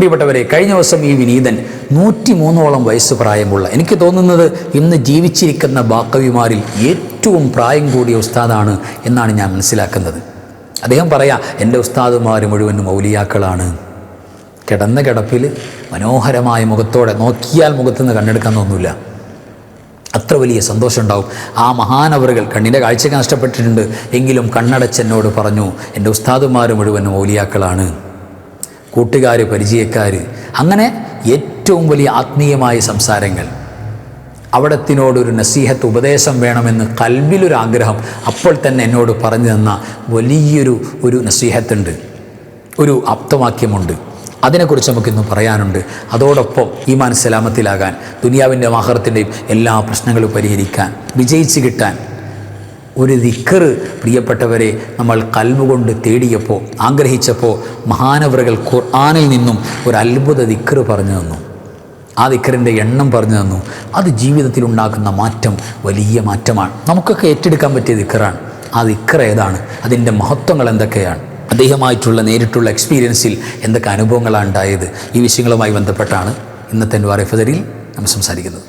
പ്രിയപ്പെട്ടവരെ കഴിഞ്ഞ ദിവസം ഈ വിനീതൻ നൂറ്റി മൂന്നോളം വയസ്സ് പ്രായമുള്ള എനിക്ക് തോന്നുന്നത് ഇന്ന് ജീവിച്ചിരിക്കുന്ന ബാക്കവിമാരിൽ ഏറ്റവും പ്രായം കൂടിയ ഉസ്താദാണ് എന്നാണ് ഞാൻ മനസ്സിലാക്കുന്നത്. അദ്ദേഹം പറയാം എന്റെ ഉസ്താദുമാർ മുഴുവനും മൗലിയാക്കളാണ് കിടന്ന കിടപ്പിൽ മനോഹരമായ മുഖത്തോടെ നോക്കിയാൽ മുഖത്തുനിന്ന് കണ്ണെടുക്കാൻ തോന്നില്ല അത്ര വലിയ സന്തോഷം ഉണ്ടാവും. ആ മഹാനവറുകൾ കണ്ണിന്റെ കാഴ്ചയ്ക്ക് നഷ്ടപ്പെട്ടിട്ടുണ്ട്. എങ്കിലും കണ്ണടച്ചെന്നോട് പറഞ്ഞു എന്റെ ഉസ്താദുമാർ മുഴുവൻ മൗലിയാക്കളാണ് കൂട്ടുകാർ പരിചയക്കാർ അങ്ങനെ ഏറ്റവും വലിയ ആത്മീയമായ സംസാരങ്ങൾ. അവിടത്തിനോടൊരു നസീഹത്ത് ഉപദേശം വേണമെന്ന് കൽവിലൊരാഗ്രഹം അപ്പോൾ തന്നെ എന്നോട് പറഞ്ഞു തന്ന വലിയൊരു ഒരു നസീഹത്തുണ്ട്. ഒരു ആപ്തവാക്യമുണ്ട് അതിനെക്കുറിച്ച് നമുക്കിന്ന് പറയാനുണ്ട്. അതോടൊപ്പം ഈമാൻ സലാമത്തിലാകാൻ ദുനിയാവിന്റെ മാഹറത്തിന്റെയും എല്ലാ പ്രശ്നങ്ങളും പരിഹരിക്കാൻ വിജയിച്ച് കിട്ടാൻ ഒരു ദിക്കറ് പ്രിയപ്പെട്ടവരെ നമ്മൾ കൽവുകൊണ്ട് തേടിയപ്പോൾ ആഗ്രഹിച്ചപ്പോൾ മഹാനവറുകൾ ഖുർആാനിൽ നിന്നും ഒരു അത്ഭുത ദിക്കറ് പറഞ്ഞു തന്നു. ആ ദിക്കറിന്റെ എണ്ണം പറഞ്ഞു തന്നു. അത് ജീവിതത്തിൽ ഉണ്ടാക്കുന്ന മാറ്റം വലിയ മാറ്റമാണ്. നമുക്കൊക്കെ ഏറ്റെടുക്കാൻ പറ്റിയ ദിക്കറാണ്. ആ ദിക്കർ ഏതാണ്? അതിന്റെ മഹത്വങ്ങൾ എന്തൊക്കെയാണ്? അദ്ദേഹമായിട്ടുള്ള നേരിട്ടുള്ള എക്സ്പീരിയൻസിൽ എന്തൊക്കെ അനുഭവങ്ങളാണ് ഉണ്ടായത്? ഈ വിഷയങ്ങളുമായി ബന്ധപ്പെട്ടാണ് ഇന്നത്തെ വാറിഫതരിൽ നമ്മൾ സംസാരിക്കുന്നത്.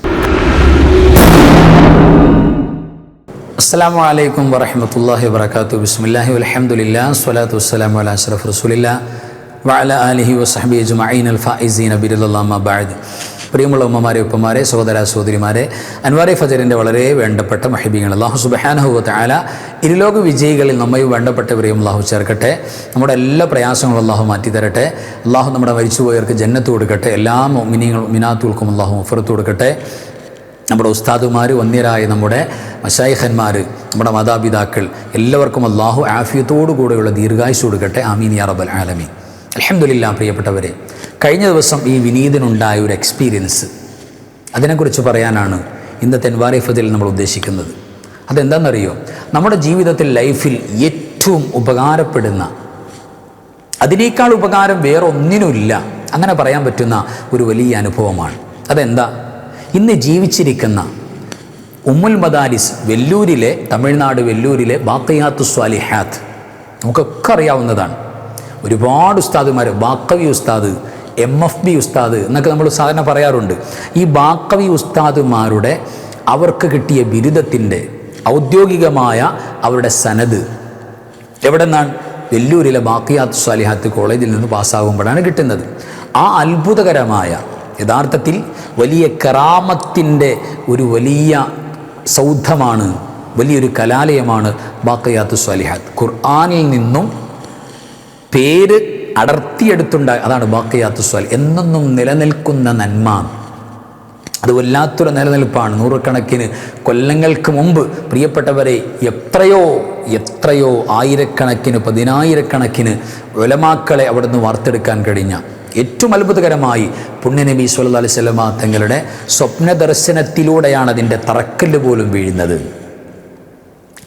അസ്സാം വലൈക്കും വറഹമത്തല്ലാഹി വാത്തു ബിസ്മില്ലാഹി അലഹമുല്ല സ്വലാത്തു വസ്സലാം വല അഷ്റഫ് റസൂലില്ല വഅല ആലിഹി വസഹബി അജ്മഈൻ. അൽ ഫൈസീൻ ബിരുല്ലാമ ബാദ് പ്രിയമുള്ള ഉമ്മമാരെ ഉപ്പമാരെ സഹോദര സഹോദരിമാരെ അൻവാറെ ഫജറിന്റെ വളരെ വേണ്ടപ്പെട്ട മഹിബിങ്ങൾ. അള്ളാഹു സുബഹാനഹുവ ആല ഇരുലോക വിജയികളിൽ നമ്മയും പ്രിയം അള്ളാഹു ചേർക്കട്ടെ. നമ്മുടെ എല്ലാ പ്രയാസങ്ങളും അള്ളാഹു മാറ്റി തരട്ടെ അള്ളാഹു നമ്മുടെ മരിച്ചുപോയവർക്ക് ജന്നത്ത് കൊടുക്കട്ടെ. എല്ലാ മിനിങ്ങളും മിനാത്തുകൾക്കും അള്ളാഹു മുഫറത്ത് കൊടുക്കട്ടെ. നമ്മുടെ ഉസ്താദുമാർ വന്യരായ നമ്മുടെ മഷായിഖന്മാർ നമ്മുടെ മാതാപിതാക്കൾ എല്ലാവർക്കും അള്ളാഹു ആഫിയത്തോടു കൂടെയുള്ള ദീർഘായുസ് കൊടുക്കട്ടെ. ആമീൻ യാ റബ്ബൽ ആലമീൻ. അലഹമില്ല പ്രിയപ്പെട്ടവരെ കഴിഞ്ഞ ദിവസം ഈ വിനീതിനുണ്ടായ ഒരു എക്സ്പീരിയൻസ് അതിനെക്കുറിച്ച് പറയാനാണ് ഇന്നത്തെ എൻവാരിഫതിൽ നമ്മൾ ഉദ്ദേശിക്കുന്നത്. അതെന്താണെന്നറിയോ നമ്മുടെ ജീവിതത്തിൽ ലൈഫിൽ ഏറ്റവും ഉപകാരപ്പെടുന്ന അതിനേക്കാൾ ഉപകാരം വേറെ ഒന്നിനുമില്ല അങ്ങനെ പറയാൻ പറ്റുന്ന ഒരു വലിയ അനുഭവമാണ്. അതെന്താ? ഇന്ന് ജീവിച്ചിരിക്കുന്ന ഉമ്മുൽ മദാരിസ് വെല്ലൂരിലെ തമിഴ്നാട് വെല്ലൂരിലെ ബാക്കയാത്തു സ്വാലിഹാത്ത് നമുക്കൊക്കെ അറിയാവുന്നതാണ്. ഒരുപാട് ഉസ്താദുമാർ ബാക്കവി ഉസ്താദ് എം എഫ് ബി ഉസ്താദ് എന്നൊക്കെ നമ്മൾ സാധാരണ പറയാറുണ്ട്. ഈ ബാക്കവി ഉസ്താദുമാരുടെ അവർക്ക് കിട്ടിയ ബിരുദത്തിന്റെ ഔദ്യോഗികമായ അവരുടെ സനത് എവിടെ നിന്നാണ് വെല്ലൂരിലെ ബാക്കിയാത്ത് സ്വാലിഹാത്ത് കോളേജിൽ നിന്ന് പാസ്സാകുമ്പോഴാണ് കിട്ടുന്നത്. ആ അത്ഭുതകരമായ യഥാർത്ഥത്തിൽ വലിയ കറാമത്തിന്റെ ഒരു വലിയ സൗധമാണ് വലിയൊരു കലാലയമാണ് ബാക്കയാത്ത് സ്വാലിഹാത്ത്. ഖുർആാനിൽ നിന്നും പേര് അടർത്തിയെടുത്തുണ്ടായ അതാണ് ബാക്കയാത്ത് സ്വാൽ എന്നെന്നും നിലനിൽക്കുന്ന നന്മ. അത് വല്ലാത്തൊരു നിലനിൽപ്പാണ്. നൂറുകണക്കിന് കൊല്ലങ്ങൾക്ക് മുമ്പ് പ്രിയപ്പെട്ടവരെ എത്രയോ എത്രയോ ആയിരക്കണക്കിന് പതിനായിരക്കണക്കിന് ഒലമാക്കളെ അവിടുന്ന് വാർത്തെടുക്കാൻ കഴിഞ്ഞ ഏറ്റവും അത്ഭുതകരമായി പുണ്യനബി സല്ല അലൈഹി സ്വലമ തങ്ങളുടെ സ്വപ്ന ദർശനത്തിലൂടെയാണ് അതിന്റെ തറക്കല്ല് പോലും വീഴുന്നത്.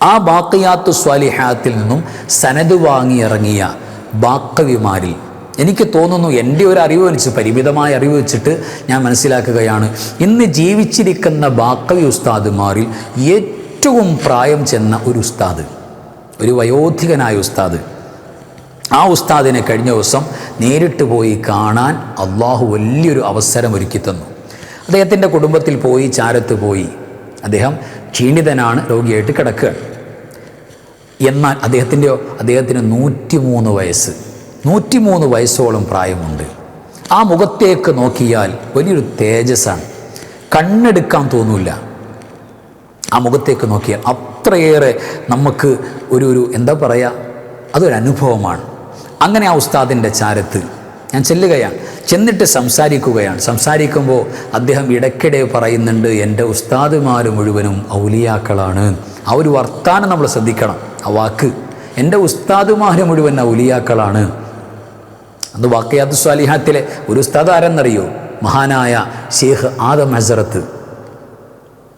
ആ ബാക്കിയാത്തു സ്വാലിഹാത്തിൽ നിന്നും സനത് വാങ്ങിയിറങ്ങിയ ബാക്കവിമാരിൽ എനിക്ക് തോന്നുന്നു എന്റെ ഒരു അറിവ് വെച്ച് പരിമിതമായ അറിവ് വെച്ചിട്ട് ഞാൻ മനസ്സിലാക്കുകയാണ്. ഇന്ന് ജീവിച്ചിരിക്കുന്ന ബാക്കവി ഉസ്താദുമാരിൽ ഏറ്റവും പ്രായം ചെന്ന ഒരു ഉസ്താദ് ഒരു വയോധികനായ ഉസ്താദ് ആ ഉസ്താദിനെ കഴിഞ്ഞ ദിവസം നേരിട്ട് പോയി കാണാൻ അള്ളാഹു വലിയൊരു അവസരം ഒരുക്കി തന്നു. അദ്ദേഹത്തിന്റെ കുടുംബത്തിൽ പോയി ചാരത്ത് പോയി. അദ്ദേഹം ക്ഷീണിതനാണ് രോഗിയായിട്ട് കിടക്കുകയാണ്. എന്നാൽ അദ്ദേഹത്തിന്റെ അദ്ദേഹത്തിന് നൂറ്റിമൂന്ന് വയസ്സ്. നൂറ്റിമൂന്ന് വയസ്സോളം പ്രായമുണ്ട്. ആ മുഖത്തേക്ക് നോക്കിയാൽ വലിയൊരു തേജസ്സാണ്. കണ്ണെടുക്കാൻ തോന്നില്ല ആ മുഖത്തേക്ക് നോക്കിയാൽ അത്രയേറെ നമുക്ക് ഒരു ഒരു എന്താ പറയുക അതൊരു അനുഭവമാണ് അങ്ങനെ ആ ഉസ്താദിന്റെ ചാരത്ത് ഞാൻ ചെല്ലുകയാണ്. ചെന്നിട്ട് സംസാരിക്കുകയാണ്. സംസാരിക്കുമ്പോൾ അദ്ദേഹം ഇടയ്ക്കിടെ പറയുന്നുണ്ട് എന്റെ ഉസ്താദുമാർ മുഴുവനും ഔലിയാക്കളാണ്. ആ ഒരു വർത്താനം നമ്മൾ ശ്രദ്ധിക്കണം. ആ വാക്ക്. എന്റെ ഉസ്താദുമാർ മുഴുവൻ ഔലിയാക്കളാണ്. അന്ന് വാക്കയാത്ത് സ്വാലിഹാത്തിലെ ഒരു ഉസ്താദ് ആരെന്നറിയോ? മഹാനായ ഷേഖ് ആദം ഹസറത്ത്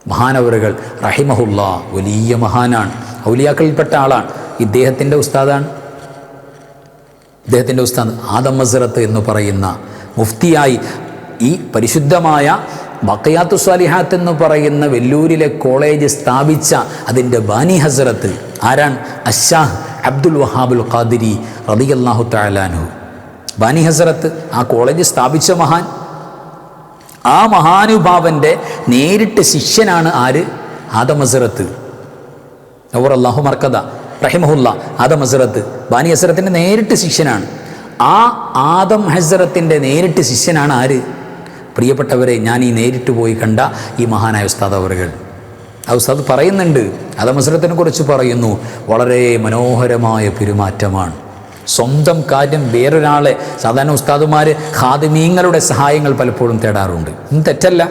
മഹാനവറുകൾ. റഹിമഹുല്ല. വലിയ മഹാനാണ്. ഔലിയാക്കളിൽപ്പെട്ട ആളാണ്. ഇദ്ദേഹത്തിന്റെ ഉസ്താദാണ്. ഇദ്ദേഹത്തിന്റെ ഉസ്താദ് ആദം മസറത്ത് എന്ന് പറയുന്ന മുഫ്തിയായി ഈ പരിശുദ്ധമായ ബക്കയാത്തു സ്വാലിഹാത്ത് എന്ന് പറയുന്ന വെല്ലൂരിലെ കോളേജ് സ്ഥാപിച്ച അതിന്റെ ബാനി ഹസറത്ത് ആരാണ് അഷാഹ് അബ്ദുൽ വഹാബുൽ ഖാദിരി റബിയല്ലാഹു താലാനു ബാനി ഹസറത്ത് ആ കോളേജ് സ്ഥാപിച്ച മഹാൻ. ആ മഹാനുഭാവന്റെ നേരിട്ട് ശിഷ്യനാണ് ആര്? ആദം ഹസറത്ത് അവർ അള്ളാഹു മർക്കത റഹിമഹുല്ല ആദം ഹസ്രത്ത്. ബാനി ഹസറത്തിന്റെ നേരിട്ട് ശിഷ്യനാണ്. ആ ആദം ഹസറത്തിന്റെ നേരിട്ട് ശിഷ്യനാണ് ആര്? പ്രിയപ്പെട്ടവരെ ഞാൻ ഈ നേരിട്ട് പോയി കണ്ട ഈ മഹാനായ ഉസ്താദ് അവറുകൾ ആ ഉസ്താദ് പറയുന്നുണ്ട് ആദം ഹസറത്തിനെ കുറിച്ച് പറയുന്നു വളരെ മനോഹരമായ പെരുമാറ്റമാണ്. സ്വന്തം കാര്യം വേറൊരാളെ സാധാരണ ഉസ്താദുമാർ ഖാദിമീങ്ങളുടെ സഹായങ്ങൾ പലപ്പോഴും തേടാറുണ്ട്. തെറ്റല്ല.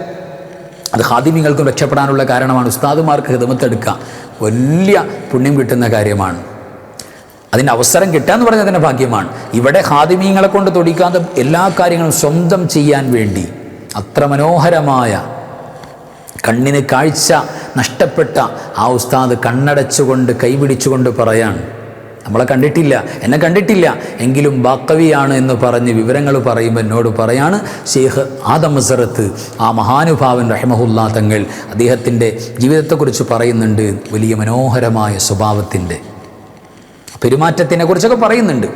അത് ഖാദിമീങ്ങൾക്കും രക്ഷപ്പെടാനുള്ള കാരണമാണ്. ഉസ്താദുമാർക്ക് ഹിതമത്തെടുക്കുക. വലിയ പുണ്യം കിട്ടുന്ന കാര്യമാണ്. അതിന്റെ അവസരം കിട്ടുക എന്ന് പറഞ്ഞാൽ തന്നെ ഭാഗ്യമാണ്. ഇവിടെ ഹാദിമീങ്ങളെ കൊണ്ട് തൊടിക്കാതെ എല്ലാ കാര്യങ്ങളും സ്വന്തം ചെയ്യാൻ വേണ്ടി. അത്ര മനോഹരമായ കണ്ണിന് കാഴ്ച നഷ്ടപ്പെട്ട ആ ഉസ്താദ് കണ്ണടച്ചുകൊണ്ട് കൈപിടിച്ചുകൊണ്ട് പറയാൻ നമ്മളെ കണ്ടിട്ടില്ല. എന്നെ കണ്ടിട്ടില്ല. എങ്കിലും ബാക്കവിയാണ് എന്ന് പറഞ്ഞ് വിവരങ്ങൾ പറയുമ്പോൾ എന്നോട് പറയാണ് ഷെയ്ഖ് ആദം മസറത്ത് ആ മഹാനുഭാവൻ റഹ്മഹുല്ലാ തങ്ങൾ അദ്ദേഹത്തിന്റെ ജീവിതത്തെക്കുറിച്ച് പറയുന്നുണ്ട്. വലിയ മനോഹരമായ സ്വഭാവത്തിന്റെ പെരുമാറ്റത്തിനെ കുറിച്ചൊക്കെ പറയുന്നുണ്ട്.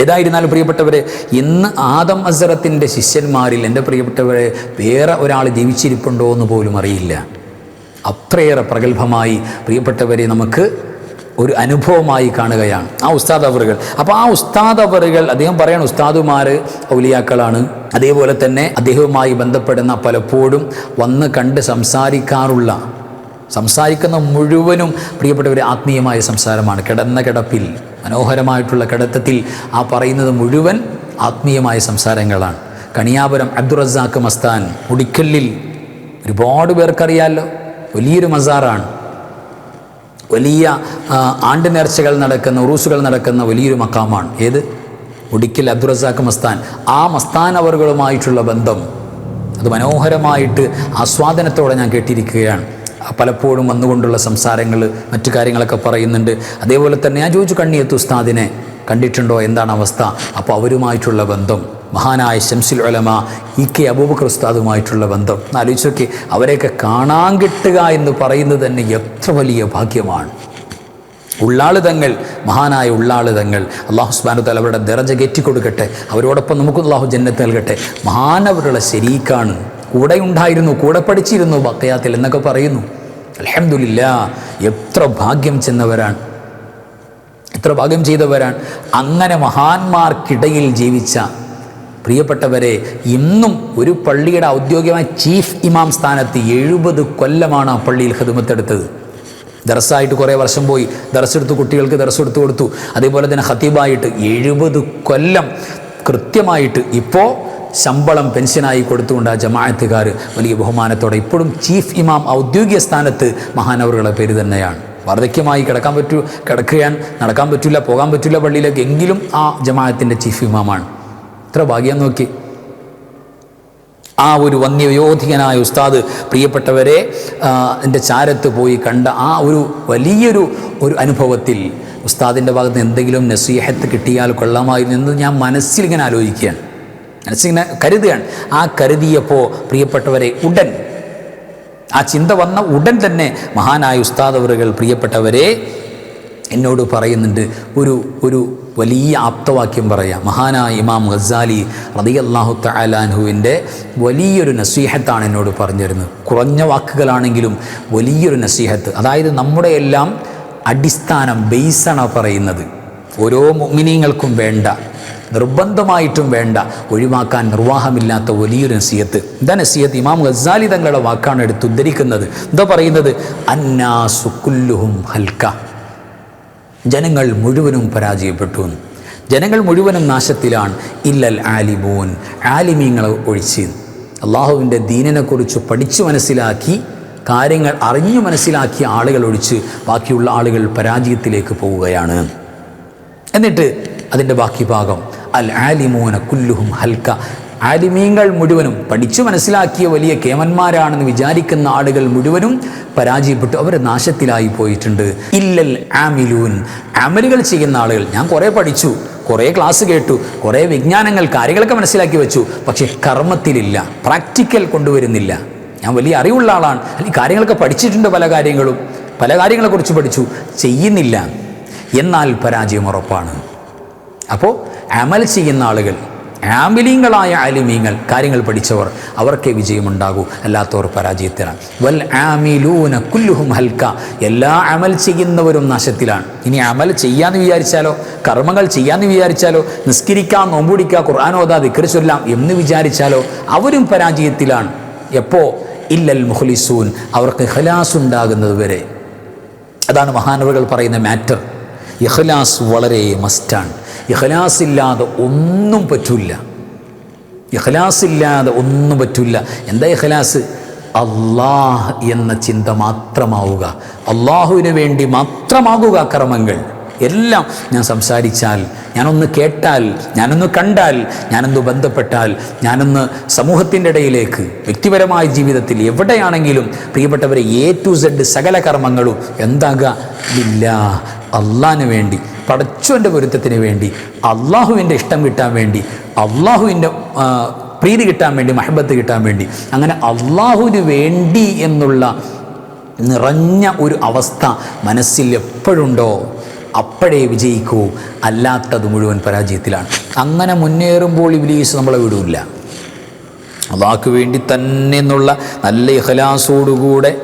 ഏതായിരുന്നാലും പ്രിയപ്പെട്ടവരെ ഇന്ന് ആദം അസറത്തിന്റെ ശിഷ്യന്മാരിൽ എന്റെ പ്രിയപ്പെട്ടവരെ വേറെ ഒരാൾ ജീവിച്ചിരിപ്പുണ്ടോ എന്ന് പോലും അറിയില്ല. അത്രയേറെ പ്രഗത്ഭമായി പ്രിയപ്പെട്ടവരെ നമുക്ക് ഒരു അനുഭവമായി കാണുകയാണ്. ആ ഉസ്താദ് അവറുകൾ അപ്പോൾ ആ ഉസ്താദ് അവറുകൾ അദ്ദേഹം പറയണം ഉസ്താദുമാർ ഔലിയാക്കളാണ്. അതേപോലെ തന്നെ അദ്ദേഹവുമായി ബന്ധപ്പെടുന്ന പലപ്പോഴും വന്ന് കണ്ട് സംസാരിക്കാറുള്ള സംസാരിക്കുന്ന മുഴുവനും പ്രിയപ്പെട്ടവർ ആത്മീയമായ സംസാരമാണ്. കിടന്ന കിടപ്പിൽ മനോഹരമായിട്ടുള്ള കിടത്തത്തിൽ ആ പറയുന്നത് മുഴുവൻ ആത്മീയമായ സംസാരങ്ങളാണ്. കണിയാപുരം അബ്ദുറസാഖ് മസ്താൻ മുടിക്കല്ലിൽ ഒരുപാട് പേർക്കറിയാമല്ലോ വലിയൊരു മസാറാണ്. വലിയ ആണ്ട് നേർച്ചകൾ നടക്കുന്ന ഉറൂസുകൾ നടക്കുന്ന വലിയൊരു മക്കാമാണ്. ഏത്? മുടിക്കൽ അബ്ദുറസാഖ് മസ്താൻ. ആ മസ്താൻ അവറുകളുമായിട്ടുള്ള ബന്ധം അത് മനോഹരമായിട്ട് ആസ്വാദനത്തോടെ ഞാൻ കേട്ടിരിക്കുകയാണ്. പലപ്പോഴും വന്നുകൊണ്ടുള്ള സംസാരങ്ങൾ മറ്റു കാര്യങ്ങളൊക്കെ പറയുന്നുണ്ട്. അതേപോലെ തന്നെ ഞാൻ ചോദിച്ചു കണ്ണിയെത്തു ഉസ്താദിനെ കണ്ടിട്ടുണ്ടോ? എന്താണ് അവസ്ഥ? അപ്പോൾ അവരുമായിട്ടുള്ള ബന്ധം. മഹാനായ ശംസിൽ ഉലമ ഇ കെ അബൂബക്കർ ഉസ്താദുമായിട്ടുള്ള ബന്ധം. ആലോചിച്ചൊക്കെ അവരെയൊക്കെ കാണാൻ കിട്ടുക എന്ന് പറയുന്നത് തന്നെ എത്ര വലിയ ഭാഗ്യമാണ്. ഉള്ളാളിതങ്ങൾ മഹാനായ ഉള്ളാളിതങ്ങൾ അള്ളാഹു സുബാനു തല അവരുടെ ദറജ കയറ്റിക്കൊടുക്കട്ടെ അവരോടൊപ്പം നമുക്ക് അള്ളാഹു ജന്നത്ത് നൽകട്ടെ. മഹാനവരുടെ ശരീക്കാണ്. കൂടെ ഉണ്ടായിരുന്നു കൂടെ പഠിച്ചിരുന്നു ബക്കയാത്തിൽ എന്നൊക്കെ പറയുന്നു. അലഹമില്ല എത്ര ഭാഗ്യം ചെന്നവരാണ്. എത്ര ഭാഗ്യം ചെയ്തവരാണ്. അങ്ങനെ മഹാന്മാർക്കിടയിൽ ജീവിച്ച പ്രിയപ്പെട്ടവരെ ഇന്നും ഒരു പള്ളിയുടെ ഔദ്യോഗികമായ ചീഫ് ഇമാം സ്ഥാനത്ത് എഴുപത് കൊല്ലമാണ് ആ പള്ളിയിൽ ഹിദമത്തെടുത്തത് ദർസായിട്ട് കുറേ വർഷം പോയി. ദർസെടുത്ത് കുട്ടികൾക്ക് ദർസെടുത്ത് കൊടുത്തു. അതേപോലെ തന്നെ ഹത്തീബായിട്ട് എഴുപത് കൊല്ലം കൃത്യമായിട്ട് ഇപ്പോൾ ശമ്പളം പെൻഷനായി കൊടുത്തുകൊണ്ട് ആ ജമാഅത്തുകാർ വലിയ ബഹുമാനത്തോടെ ഇപ്പോഴും ചീഫ് ഇമാം ഔദ്യോഗിക സ്ഥാനത്ത് മഹാനവറുകളെ പേര് തന്നെയാണ്. വാർദ്ധക്യമായി കിടക്കാൻ പറ്റൂ കിടക്കുകയാൻ നടക്കാൻ പറ്റില്ല പോകാൻ പറ്റില്ല പള്ളിയിലേക്ക് എങ്കിലും ആ ജമാഅത്തിന്റെ ചീഫ് ഇമാമാണ്. ഇത്ര ഭാഗ്യം നോക്കി. ആ ഒരു വന്യവയോധികനായ ഉസ്താദ് പ്രിയപ്പെട്ടവരെ എന്റെ ചാരത്ത് പോയി കണ്ട ആ ഒരു വലിയൊരു ഒരു അനുഭവത്തിൽ ഉസ്താദിന്റെ ഭാഗത്ത് എന്തെങ്കിലും നസീഹത്ത് കിട്ടിയാൽ കൊള്ളാമായിരുന്നു എന്ന് ഞാൻ മനസ്സിലിങ്ങനെ ആലോചിക്കുകയാണ്. മനസ്സിങ്ങനെ കരുതുകയാണ്. ആ കരുതിയപ്പോൾ പ്രിയപ്പെട്ടവരെ ഉടൻ ആ ചിന്ത വന്ന ഉടൻ തന്നെ മഹാനായ ഉസ്താദ് അവറുകൾ പ്രിയപ്പെട്ടവരെ എന്നോട് പറയുന്നുണ്ട് ഒരു ഒരു വലിയ ആപ്തവാക്യം പറയാം. മഹാനായ ഇമാം ഗസാലി അള്ളാഹു തലാൻഹുവിന്റെ വലിയൊരു നസീഹത്താണ് എന്നോട് പറഞ്ഞിരുന്നത്. കുറഞ്ഞ വാക്കുകളാണെങ്കിലും വലിയൊരു നസീഹത്ത്. അതായത് നമ്മുടെ എല്ലാം അടിസ്ഥാനം ബേസാണ് പറയുന്നത്. ഓരോ മിനിങ്ങൾക്കും വേണ്ട നിർബന്ധമായിട്ടും വേണ്ട ഒഴിവാക്കാൻ നിർവാഹമില്ലാത്ത വലിയൊരു നസീഹത്ത്. എന്താ നസീഹത്ത് ഇമാം ഗസാലി തങ്ങളുടെ വാക്കാണ് എടുത്ത് ഉദ്ധരിക്കുന്നത്. എന്താ പറയുന്നത്? അന്നാസു കുല്ലുഹും ഹൽക്ക. ജനങ്ങൾ മുഴുവനും പരാജയപ്പെട്ടു. ജനങ്ങൾ മുഴുവനും നാശത്തിലാണ്. ഇല്ലൽ ആലിമൂൻ. ആലിമീങ്ങളെ ഒഴിച്ച് അള്ളാഹുവിന്റെ ദീനിനെക്കുറിച്ച് പഠിച്ചു മനസ്സിലാക്കി കാര്യങ്ങൾ അറിഞ്ഞു മനസ്സിലാക്കിയ ആളുകൾ ഒഴിച്ച് ബാക്കിയുള്ള ആളുകൾ പരാജയത്തിലേക്ക് പോവുകയാണ്. എന്നിട്ട് അതിന്റെ ബാക്കി ഭാഗം അൽ ആലിമൂന കുല്ലുഹും ഹൽക്ക. ആലിമീങ്ങൾ മുഴുവനും പഠിച്ചു മനസ്സിലാക്കിയ വലിയ കേമന്മാരാണെന്ന് വിചാരിക്കുന്ന ആളുകൾ മുഴുവനും പരാജയപ്പെട്ടു. അവർ നാശത്തിലായി പോയിട്ടുണ്ട്. ഇല്ലൽ ആമിലൂൻ. അമലുകൾ ചെയ്യുന്ന ആളുകൾ. ഞാൻ കുറേ പഠിച്ചു കുറേ ക്ലാസ് കേട്ടു കുറേ വിജ്ഞാനങ്ങൾ കാര്യങ്ങളൊക്കെ മനസ്സിലാക്കി വെച്ചു. പക്ഷേ കർമ്മത്തിലില്ല പ്രാക്ടിക്കൽ കൊണ്ടുവരുന്നില്ല. ഞാൻ വലിയ അറിവുള്ള ആളാണ്. അല്ലെങ്കിൽ കാര്യങ്ങളൊക്കെ പഠിച്ചിട്ടുണ്ട് പല കാര്യങ്ങളും. പല കാര്യങ്ങളെക്കുറിച്ച് പഠിച്ചു. ചെയ്യുന്നില്ല. എന്നാൽ പരാജയം ഉറപ്പാണ്. അപ്പോൾ അമൽ ചെയ്യുന്ന ആളുകൾ ആമിലീങ്ങളായ ആലിമീങ്ങൾ കാര്യങ്ങൾ പഠിച്ചവർ അവർക്കേ വിജയമുണ്ടാകൂ. അല്ലാത്തവർ പരാജയത്തിലാണ്. വൽ ആമിലൂന കുല്ലുഹും ഹൽക്ക. എല്ലാ അമൽ ചെയ്യുന്നവരും നാശത്തിലാണ്. ഇനി അമൽ ചെയ്യാന്ന് വിചാരിച്ചാലോ? കർമ്മങ്ങൾ ചെയ്യാന്ന് വിചാരിച്ചാലോ? നിസ്കരിക്കാം നോമ്പുടിക്കുക ഖുർആാനോദാ ദിക്കറി ചൊല്ലാം എന്ന് വിചാരിച്ചാലോ? അവരും പരാജയത്തിലാണ്. എപ്പോ? ഇല്ലൽ മുഖ്ലിസൂൻ. അവർക്ക് ഖലാസ് ഉണ്ടാകുന്നത് വരെ. അതാണ് മഹാനവകൾ പറയുന്ന മാറ്റർ. ഇഹ്ലാസ് വളരെ മസ്റ്റാണ് ഇഖ്ലാസ് ഇല്ലാതെ ഒന്നും പറ്റില്ല ഇഖ്ലാസ് ഇല്ലാതെ ഒന്നും പറ്റില്ല എന്താ ഇഖ്ലാസ്? അള്ളാഹ് എന്ന ചിന്ത മാത്രമാവുക. അള്ളാഹുവിന് വേണ്ടി മാത്രമാകുക കർമ്മങ്ങൾ. എല്ലാം ഞാൻ സംസാരിച്ചാൽ ഞാനൊന്ന് കേട്ടാൽ ഞാനൊന്ന് കണ്ടാൽ ഞാനൊന്ന് ബന്ധപ്പെട്ടാൽ ഞാനൊന്ന് സമൂഹത്തിന്റെ ഇടയിലേക്ക് വ്യക്തിപരമായ ജീവിതത്തിൽ എവിടെയാണെങ്കിലും പ്രിയപ്പെട്ടവരെ എ ടു സെഡ് സകല കർമ്മങ്ങളും എന്താകുക ഇല്ല. അള്ളാന് വേണ്ടി പടച്ചുവന്റെ പൊരുത്തത്തിന് വേണ്ടി അള്ളാഹുവിന്റെ ഇഷ്ടം കിട്ടാൻ വേണ്ടി അള്ളാഹുവിന്റെ പ്രീതി കിട്ടാൻ വേണ്ടി മഹബത്ത് കിട്ടാൻ വേണ്ടി അങ്ങനെ അള്ളാഹുവിന് വേണ്ടി എന്നുള്ള നിറഞ്ഞ ഒരു അവസ്ഥ മനസ്സിൽ എപ്പോഴുണ്ടോ? അപ്പോഴേ വിജയിക്കൂ. അല്ലാത്തത് മുഴുവൻ പരാജയത്തിലാണ്. അങ്ങനെ മുന്നേറുമ്പോൾ ഇബ്ലീസ് നമ്മളെ വിടൂല്ല. അള്ളാഹ്ക്ക് വേണ്ടി തന്നെ എന്നുള്ള നല്ല ഇഹലാസോടുകൂടെ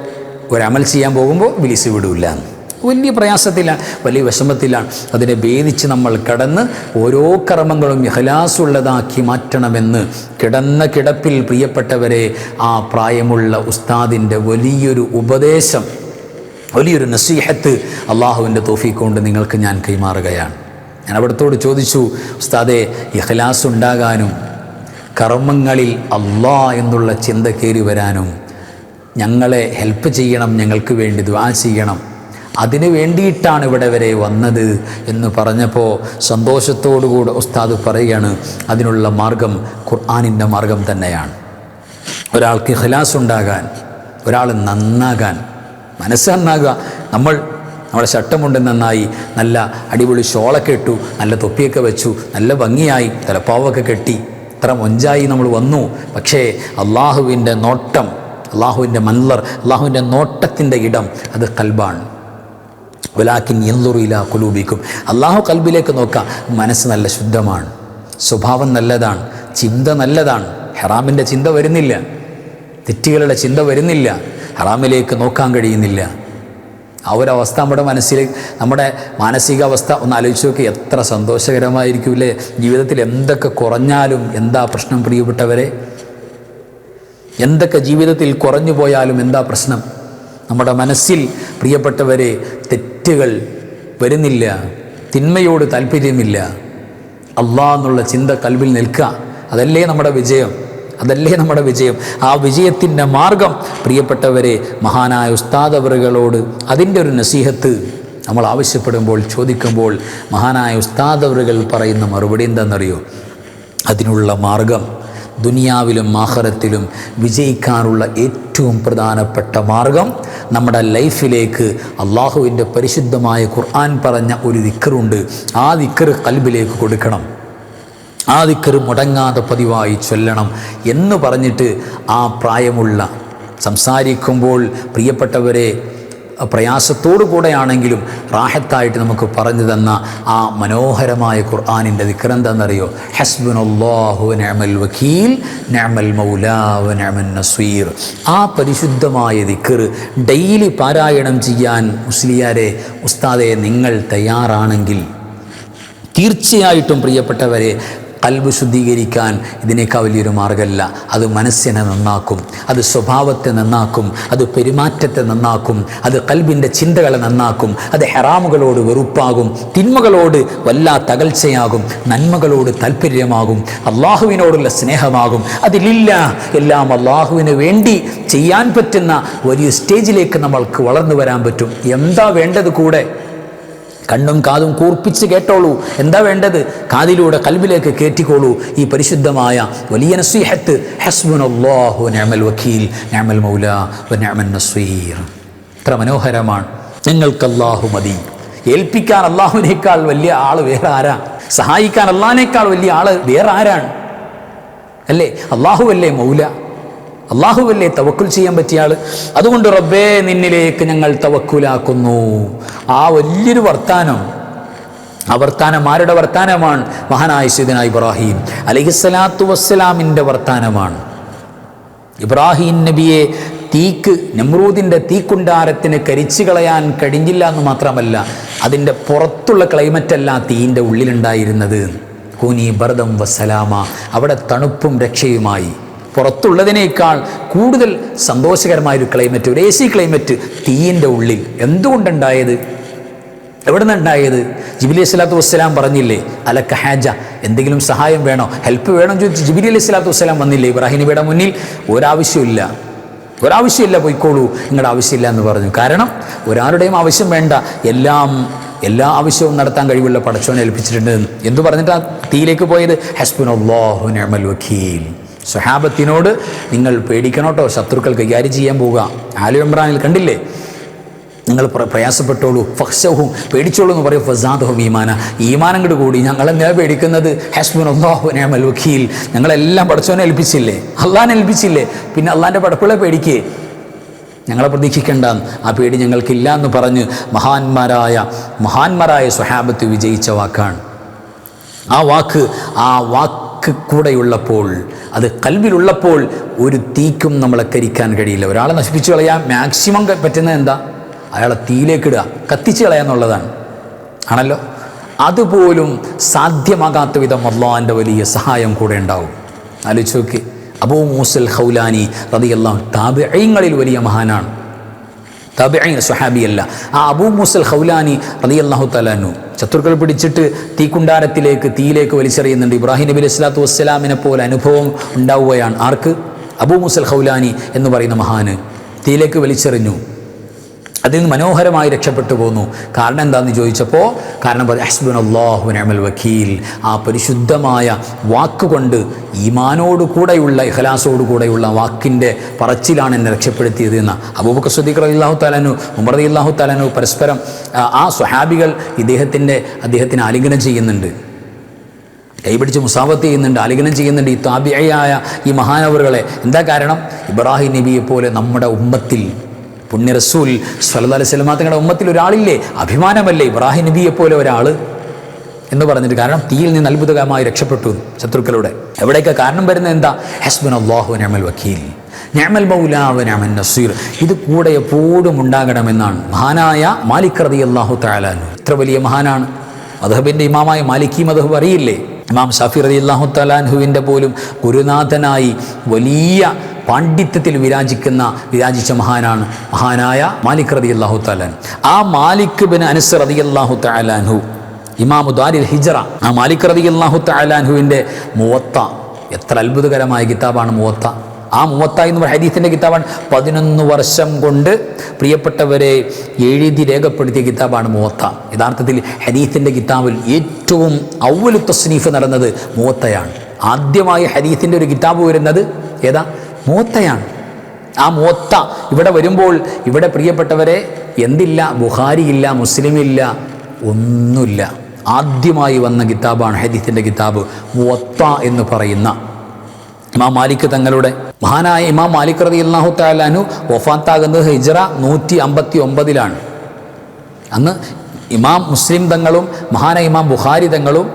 ഒരമൽ ചെയ്യാൻ പോകുമ്പോൾ ഇബ്ലീസ് വിടൂല്ല. വലിയ പ്രയാസത്തിലാണ് വലിയ വിഷമത്തിലാണ്. അതിനെ ഭേദിച്ച് നമ്മൾ കടന്ന് ഓരോ കർമ്മങ്ങളും ഇഹലാസുള്ളതാക്കി മാറ്റണമെന്ന് കിടന്ന കിടപ്പിൽ പ്രിയപ്പെട്ടവരെ ആ പ്രായമുള്ള ഉസ്താദിന്റെ വലിയൊരു ഉപദേശം വലിയൊരു നസീഹത്ത് അള്ളാഹുവിന്റെ തോഫീക്ക് കൊണ്ട് നിങ്ങൾക്ക് ഞാൻ കൈമാറുകയാണ്. ഞാൻ അവിടത്തോട് ചോദിച്ചു ഉസ്താദെ ഇഖലാസ് ഉണ്ടാകാനും കർമ്മങ്ങളിൽ അള്ളാ എന്നുള്ള ചിന്ത കയറി വരാനും ഞങ്ങളെ ഹെൽപ്പ് ചെയ്യണം ഞങ്ങൾക്ക് വേണ്ടി ദ്വാ ചെയ്യണം അതിനു വേണ്ടിയിട്ടാണ് ഇവിടെ വരെ വന്നത് എന്ന് പറഞ്ഞപ്പോൾ സന്തോഷത്തോടുകൂടെ ഉസ്താദ് പറയുകയാണ് അതിനുള്ള മാർഗം ഖുർആാനിന്റെ മാർഗം തന്നെയാണ്. ഒരാൾക്ക് ഖലാസ് ഉണ്ടാകാൻ ഒരാൾ നന്നാകാൻ മനസ്സ് നന്നാകുക നമ്മൾ നമ്മുടെ ഷട്ടമുണ്ട് നന്നായി. നല്ല അടിപൊളി ഷോളൊക്കെ ഇട്ടു. നല്ല തൊപ്പിയൊക്കെ വെച്ചു. നല്ല ഭംഗിയായി. തലപ്പാവൊക്കെ കെട്ടി. ഇത്ര മൊഞ്ചായി നമ്മൾ വന്നു. പക്ഷേ അള്ളാഹുവിന്റെ നോട്ടം അള്ളാഹുവിന്റെ മല്ലർ അള്ളാഹുവിന്റെ നോട്ടത്തിന്റെ ഇടം അത് കൽബാണ്. വലാക്കിൻ എന്തുറിയില്ല കുലൂബിക്കും അള്ളാഹു കൽബിലേക്ക് നോക്കുക മനസ്സ് നല്ല ശുദ്ധമാണ്. സ്വഭാവം നല്ലതാണ്. ചിന്ത നല്ലതാണ്. ഹെറാമിന്റെ ചിന്ത വരുന്നില്ല. തെറ്റുകളുടെ ചിന്ത വരുന്നില്ല. ഹറാമിലേക്ക് നോക്കാൻ കഴിയുന്നില്ല. ആ ഒരു അവസ്ഥ നമ്മുടെ മനസ്സിൽ നമ്മുടെ മാനസികാവസ്ഥ ഒന്ന് ആലോചിച്ച് നോക്കി എത്ര സന്തോഷകരമായിരിക്കില്ലേ? ജീവിതത്തിൽ എന്തൊക്കെ കുറഞ്ഞാലും എന്താ പ്രശ്നം പ്രിയപ്പെട്ടവരെ? എന്തൊക്കെ ജീവിതത്തിൽ കുറഞ്ഞു പോയാലും എന്താ പ്രശ്നം? നമ്മുടെ മനസ്സിൽ പ്രിയപ്പെട്ടവരെ തെറ്റുകൾ വരുന്നില്ല തിന്മയോട് താല്പര്യമില്ല. അള്ളാ എന്നുള്ള ചിന്ത കൽവിൽ നിൽക്കുക അതല്ലേ നമ്മുടെ വിജയം. അതല്ലേ നമ്മുടെ വിജയം. ആ വിജയത്തിന്റെ മാർഗം പ്രിയപ്പെട്ടവരെ മഹാനായ ഉസ്താദവറുകളോട് അതിന്റെ ഒരു നസീഹത്ത് നമ്മൾ ആവശ്യപ്പെടുമ്പോൾ ചോദിക്കുമ്പോൾ മഹാനായ ഉസ്താദവറുകൾ പറയുന്ന മറുപടി എന്താണെന്നറിയോ? അതിനുള്ള മാർഗം ദുനിയാവിലും ആഹ്റത്തിലും വിജയിക്കാനുള്ള ഏറ്റവും പ്രധാനപ്പെട്ട മാർഗം നമ്മുടെ ലൈഫിലേക്ക് അള്ളാഹുവിന്റെ പരിശുദ്ധമായ ഖുർആൻ പറഞ്ഞ ഒരു ദിക്കറുണ്ട് ആ ദിക്കർ കൽബിലേക്ക് കൊടുക്കണം. ആ മുടങ്ങാതെ പതിവായി ചൊല്ലണം എന്ന് പറഞ്ഞിട്ട് ആ പ്രായമുള്ള സംസാരിക്കുമ്പോൾ പ്രിയപ്പെട്ടവരെ പ്രയാസത്തോടു കൂടെയാണെങ്കിലും റാഹത്തായിട്ട് നമുക്ക് പറഞ്ഞു തന്ന ആ മനോഹരമായ ഖുർആാനിന്റെ വിക്രന്തെന്നറിയോ ഹസ്ബുനല്ലാഹു നഅമൽ വക്കീൽ നഅമൽ മൗലാവ് നഅമൻ നസീർ. ആ പരിശുദ്ധമായ ദിക്കർ ഡെയിലി പാരായണം ചെയ്യാൻ മുസ്ലിയാരെ ഉസ്താദെ നിങ്ങൾ തയ്യാറാണെങ്കിൽ തീർച്ചയായിട്ടും പ്രിയപ്പെട്ടവരെ കൽബ് ശുദ്ധീകരിക്കാൻ ഇതിനേക്കാൾ വലിയൊരു മാർഗമല്ല. അത് മനസ്സിനെ നന്നാക്കും അത് സ്വഭാവത്തെ നന്നാക്കും അത് പെരുമാറ്റത്തെ നന്നാക്കും അത് കൽബിന്റെ ചിന്തകളെ നന്നാക്കും അത് ഹെറാമുകളോട് വെറുപ്പാകും തിന്മകളോട് വല്ലാത്ത തകൽച്ചയാകും നന്മകളോട് താല്പര്യമാകും അള്ളാഹുവിനോടുള്ള സ്നേഹമാകും. അതിലില്ല എല്ലാം അള്ളാഹുവിന് വേണ്ടി ചെയ്യാൻ പറ്റുന്ന വലിയ സ്റ്റേജിലേക്ക് നമ്മൾക്ക് വളർന്നു വരാൻ പറ്റും. എന്താ വേണ്ടത് കൂടെ? കണ്ണും കാതും കൂർപ്പിച്ച് കേട്ടോളൂ. എന്താ വേണ്ടത്? കാതിലൂടെ കൽബിലേക്ക് കേറ്റിക്കോളൂ. ഈ പരിശുദ്ധമായ വലിയ നസീഹത്ത്. ഹസ്ബുനല്ലാഹു നിഅമൽ വക്കീൽ നിഅമൽ മൗല വ നസീർ. എത്ര മനോഹരമാണ്. നിങ്ങൾക്ക് അല്ലാഹു മതി. ഏൽപ്പിക്കാൻ അള്ളാഹുവിനേക്കാൾ വലിയ ആൾ വേറെ ആരാ സഹായിക്കാൻ അള്ളാഹിനേക്കാൾ വലിയ ആൾ വേറെ ആരാണ് അല്ലേ? അള്ളാഹു അല്ലേ മൗല? അള്ളാഹുവല്ലേ തവക്കുൽ ചെയ്യാൻ പറ്റിയ ആൾ. അതുകൊണ്ട് റബ്ബേ നിന്നിലേക്ക് ഞങ്ങൾ തവക്കുലാക്കുന്നു. ആ വലിയൊരു വർത്താനം ആ വർത്താനം ആരുടെ വർത്താനമാണ്? മഹാനായ സീദന ഇബ്രാഹിം അലഹിസ്സലാത്തു വസ്സലാമിന്റെ വർത്താനമാണ്. ഇബ്രാഹിം നബിയെ തീക്ക് നമ്രൂദിന്റെ തീക്കുണ്ടാരത്തിന് കരിച്ചു കളയാൻ കഴിഞ്ഞില്ല എന്ന് മാത്രമല്ല അതിന്റെ പുറത്തുള്ള ക്ലൈമറ്റല്ല തീന്റെ ഉള്ളിലുണ്ടായിരുന്നത്. കൂനി ബർദം വസ്സലാമ അവിടെ തണുപ്പും രക്ഷയുമായി. പുറത്തുള്ളതിനേക്കാൾ കൂടുതൽ സന്തോഷകരമായൊരു ക്ലൈമറ്റ് ഒരു എ സി ക്ലൈമറ്റ് തീയിന്റെ ഉള്ളിൽ. എന്തുകൊണ്ടുണ്ടായത്? എവിടെ നിന്നുണ്ടായത് ജിബിലി അസ്ലാത്തു വസ്സലാം പറഞ്ഞില്ലേ അല ഖഹാജ എന്തെങ്കിലും സഹായം വേണോ? ഹെൽപ്പ് വേണോ ചോദിച്ചു ജിബിലി അലി സ്വലാത്തു വസ്സലാം വന്നില്ലേ ഇബ്രാഹിം നബിയുടെ മുന്നിൽ? ഒരാവശ്യമില്ല. ഒരാവശ്യമില്ല പോയിക്കോളൂ. നിങ്ങളുടെ ആവശ്യമില്ല എന്ന് പറഞ്ഞു. കാരണം ഒരാളുടെയും ആവശ്യം വേണ്ട. എല്ലാം എല്ലാ ആവശ്യവും നടത്താൻ കഴിവുള്ള പടച്ചോനെ ഏൽപ്പിച്ചിട്ടുണ്ട്. എന്തു പറഞ്ഞിട്ടാണ് തീയിലേക്ക് പോയത്? ഹസ്ബുൻ അള്ളാഹു നമൽ വക്കീൽ. സ്വഹാബത്തിനോട് നിങ്ങൾ പേടിക്കണം കേട്ടോ ശത്രുക്കൾ കൈകാര്യം ചെയ്യാൻ പോവുക. ആലു ഇമ്രാനിൽ കണ്ടില്ലേ? നിങ്ങൾ പ്ര- പ്രയാസപ്പെട്ടോളൂ. ഫഹ്സഹും പേടിച്ചോളൂ എന്ന് പറയും. ഫസാദുഹും ഈമാന. ഈമാനം കൂടി. കൂടി ഞങ്ങളെന്തിനാ പേടിക്കുന്നത്? ഹസ്ബുൻ അള്ളാഹു നേമൽ വക്കീൽ. ഞങ്ങളെല്ലാം പഠിച്ചവനെ ഏൽപ്പിച്ചില്ലേ? അള്ളാഹാനെ ഏൽപ്പിച്ചില്ലേ? പിന്നെ അള്ളാന്റെ പടപ്പുകളെ പേടിക്കേ. ഞങ്ങളെ പ്രതീക്ഷിക്കേണ്ട. ആ പേടി ഞങ്ങൾക്കില്ല എന്ന് പറഞ്ഞ് മഹാന്മാരായ മഹാന്മാരായ സ്വഹാബത്ത് വിജയിച്ച വാക്കാണ്. ആ വാക്ക് ആ വാക്ക് കൂടെയുള്ളപ്പോൾ അത് കൽവിലുള്ളപ്പോൾ ഒരു തീക്കും നമ്മളെ കരിക്കാൻ കഴിയില്ല. ഒരാളെ നശിപ്പിച്ചു കളയാൻ മാക്സിമം പറ്റുന്നത് എന്താ? അയാളെ തീയിലേക്ക് തീയിലേക്കിടുക കത്തിച്ചു കളയാന്നുള്ളതാണ് ആണല്ലോ? അതുപോലും സാധ്യമാകാത്ത വിധം അള്ളാഹിന്റെ വലിയ സഹായം കൂടെ ഉണ്ടാവും. ആലോചിച്ച് നോക്കി. അബൂ മൂസൽ ഹൗലാനി റതിയെല്ലാം താബിഴങ്ങളിൽ വലിയ മഹാനാണ്. തബിഅൻ സുഹാബിയല്ല ആ അബൂ മുസൽ ഖൗലാനി അള്ളാഹു തലാനു ശത്രുക്കൾ പിടിച്ചിട്ട് തീക്കുണ്ടാരത്തിലേക്ക് തീയിലേക്ക് വലിച്ചെറിയുന്നുണ്ട്. ഇബ്രാഹിം നബി അലൈഹി സ്വലാത്തു വസ്സലാമിനെ പോലെ അനുഭവം ഉണ്ടാവുകയാണ്. ആർക്ക്? അബൂ മുസൽ ഖൗലാനി എന്ന് പറയുന്ന മഹാന്. തീയിലേക്ക് വലിച്ചെറിഞ്ഞു. അതിൽ നിന്ന് മനോഹരമായി രക്ഷപ്പെട്ടു പോന്നു. കാരണം എന്താണെന്ന് ചോദിച്ചപ്പോൾ കാരണം അഹ്സ്ബുൻ അള്ളാഹു നഅമൽ വക്കീൽ. ആ പരിശുദ്ധമായ വാക്കുകൊണ്ട് ഈമാനോട് കൂടെയുള്ള ഇഖലാസോട് കൂടെയുള്ള വാക്കിന്റെ പറച്ചിലാണ് എന്നെ രക്ഷപ്പെടുത്തിയത് എന്ന് അബൂബക്കർ അലി അള്ളാഹു താലാനു ഉമർ അള്ളാഹു താലാനു പരസ്പരം ആ, സ്വഹാബികൾ ഇദ്ദേഹത്തിന്റെ അദ്ദേഹത്തിന് ആലിംഗനം ചെയ്യുന്നുണ്ട്. കൈപിടിച്ച് മുസാവത്ത് ചെയ്യുന്നുണ്ട് ആലിംഗനം ചെയ്യുന്നുണ്ട്. ഈ താബിയായ ഈ മഹാനവറുകളെ എന്താ കാരണം? ഇബ്രാഹിം നബിയെ പോലെ നമ്മുടെ ഉമ്മത്തിൽ പുണ്യ റസൂൽ സല്ലല്ലാഹു അലൈഹി വസല്ലം തങ്ങളുടെ ഉമ്മത്തിൽ ഒരാളില്ലേ? അഭിമാനമല്ലേ? ഇബ്രാഹിം നബിയെ പോലെ ഒരാൾ എന്ന് പറഞ്ഞിട്ട് കാരണം തീയിൽ നിന്ന് അത്ഭുതകരമായി രക്ഷപ്പെട്ടു ശത്രുക്കളുടെ. എവിടെയൊക്കെ കാരണം വരുന്നത് എന്താ? ഹസ്ബൻ അള്ളാഹു നമൽ വക്കീൽ. ഞാമൽ മൗലാവ് ഞാമൻ നസീർ. ഇത് കൂടെ എപ്പോഴും ഉണ്ടാകണമെന്നാണ്. മഹാനായ മാലിക് റതി അള്ളാഹു താലാനു ഇത്ര വലിയ മഹാനാണ്. മധബിന്റെ ഇമാമായ മാലിക്കി മധബ് അറിയില്ലേ? ഇമാം ഷാഫി റതി അള്ളാഹു തലാൻഹുവിന്റെ പോലും ഗുരുനാഥനായി വലിയ പാണ്ഡിത്യത്തിൽ വിരാജിക്കുന്ന വിരാജിച്ച മഹാനാണ് മഹാനായ മാലിക് റതി അള്ളാഹു താലാൻ ആ മാലിക് ബിൻ അനസ് റതി അള്ളാഹു താലാൻഹു ഇമാമു ദാരിൽ ഹിജറ. ആ മാലിക് റതി അള്ളാഹു താലാൻഹുവിന്റെ മുവത്ത എത്ര അത്ഭുതകരമായ കിതാബാണ് മുവത്ത. ആ മുവത്ത എന്ന് പറയുന്ന ഹദീസിന്റെ കിതാബാണ് പതിനൊന്ന് വർഷം കൊണ്ട് പ്രിയപ്പെട്ടവരെ എഴുതി രേഖപ്പെടുത്തിയ കിതാബാണ് മുവത്ത. യഥാർത്ഥത്തിൽ ഹദീസിന്റെ കിതാബിൽ ഏറ്റവും ഔവലു തസ്നീഫ് നടന്നത് മുവത്തയാണ്. ആദ്യമായി ഹദീസിന്റെ ഒരു കിതാബ് വരുന്നത് ഏതാ? മൂത്തയാണ്. ആ മൂത്ത ഇവിടെ വരുമ്പോൾ ഇവിടെ പ്രിയപ്പെട്ടവരെ എന്തില്ല ബുഹാരിയില്ല മുസ്ലിമില്ല ഒന്നുമില്ല. ആദ്യമായി വന്ന കിതാബാണ് ഹദീസിന്റെ കിതാബ് മുവത്ത എന്ന് പറയുന്ന. ഇമാം മാലിക് തങ്ങളുടെ മഹാനായ ഇമാം മാലിക് റതി അള്ളാഹു താലാനു വഫാത്താകുന്നത് ഹിജറ നൂറ്റി അമ്പത്തി ഒമ്പതിലാണ് അന്ന് ഇമാം മുസ്ലിം തങ്ങളും മഹാനായ ഇമാം ബുഹാരി തങ്ങളും